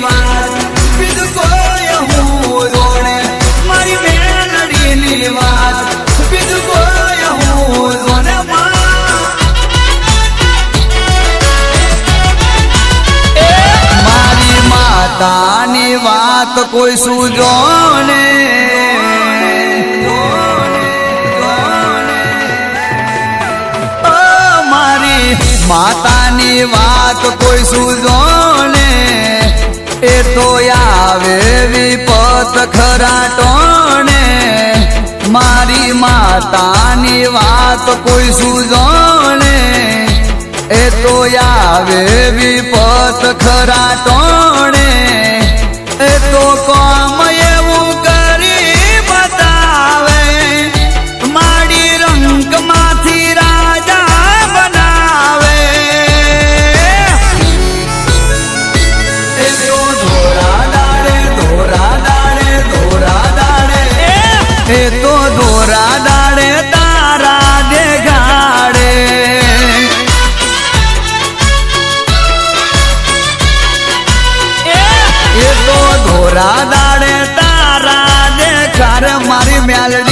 મેલડીની વાત કોઈ હું જોણે મારી માતાની વાત કોઈ સુજોને. ઓ તો આવે વિપત ખરા ટોણે. મારી માતાની વાત કોઈ સુજોને એ તો આવે વિપત ખરા ટોણે. I love you.